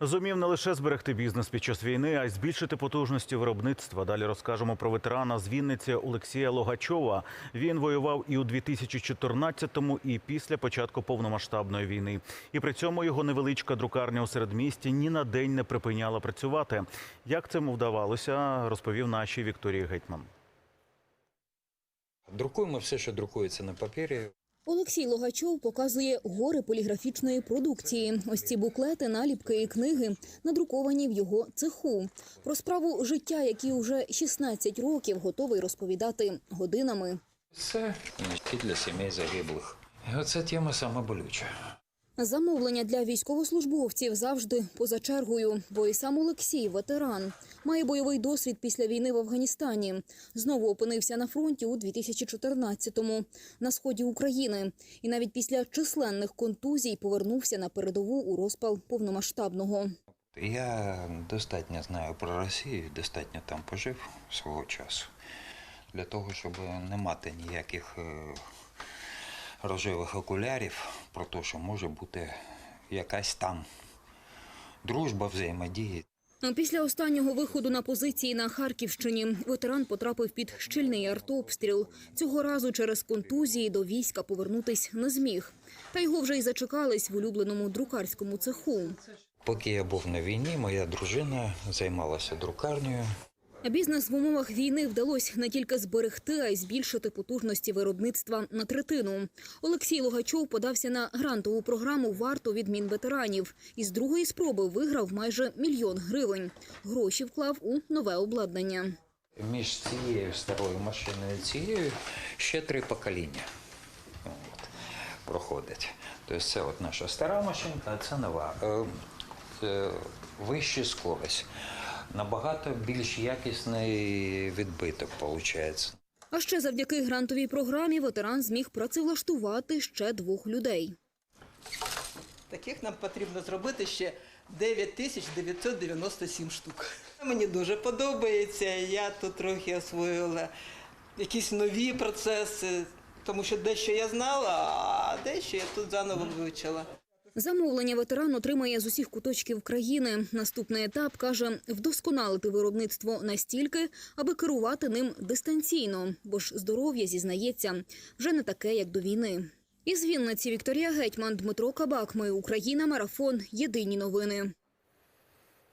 Зумів не лише зберегти бізнес під час війни, а й збільшити потужності виробництва. Далі розкажемо про ветерана з Вінниці Олексія Логачова. Він воював і у 2014-му, і після початку повномасштабної війни. І при цьому його невеличка друкарня у середмісті ні на день не припиняла працювати. Як це вдавалося, розповів нашій Вікторії Гетьман. Друкуємо все, що друкується на папері. Олексій Логачов показує гори поліграфічної продукції. Ось ці буклети, наліпки і книги надруковані в його цеху. Про справу життя, які уже 16 років готовий розповідати годинами. Це книжки для сімей загиблих. І оце тема сама болюча. Замовлення для військовослужбовців завжди поза чергою, бо і сам Олексій, ветеран, має бойовий досвід після війни в Афганістані. Знову опинився на фронті у 2014-му на сході України. І навіть після численних контузій повернувся на передову у розпал повномасштабного. Я достатньо знаю про Росію, достатньо там пожив свого часу. Для того, щоб не мати ніяких е, рожевих окулярів про те, що може бути якась там дружба, взаємодія. Після останнього виходу на позиції на Харківщині ветеран потрапив під щільний артобстріл. Цього разу через контузії до війська повернутись не зміг. Та його вже й зачекались в улюбленому друкарському цеху. Поки я був на війні, моя дружина займалася друкарнею. Бізнес в умовах війни вдалося не тільки зберегти, а й збільшити потужності виробництва на третину. Олексій Логачов подався на грантову програму «Варто від Мінветеранів» і з другої спроби виграв майже мільйон гривень. Гроші вклав у нове обладнання. Між цією старою машиною і цією ще три покоління проходить. Тобто це от наша стара машинка, а це нова. Е, е, вища скорость. Набагато більш якісний відбиток виходить. А ще завдяки грантовій програмі ветеран зміг працевлаштувати ще двох людей. Таких нам потрібно зробити ще 9997 штук. Мені дуже подобається. Я тут трохи освоїла якісь нові процеси, тому що дещо я знала, а дещо я тут заново вивчила. Замовлення ветеран отримає з усіх куточків країни. Наступний етап каже вдосконалити виробництво настільки, аби керувати ним дистанційно, бо ж здоров'я зізнається вже не таке, як до війни. Із Вінниці Вікторія Гетьман, Дмитро Кабак. Ми Україна. Марафон. Єдині новини.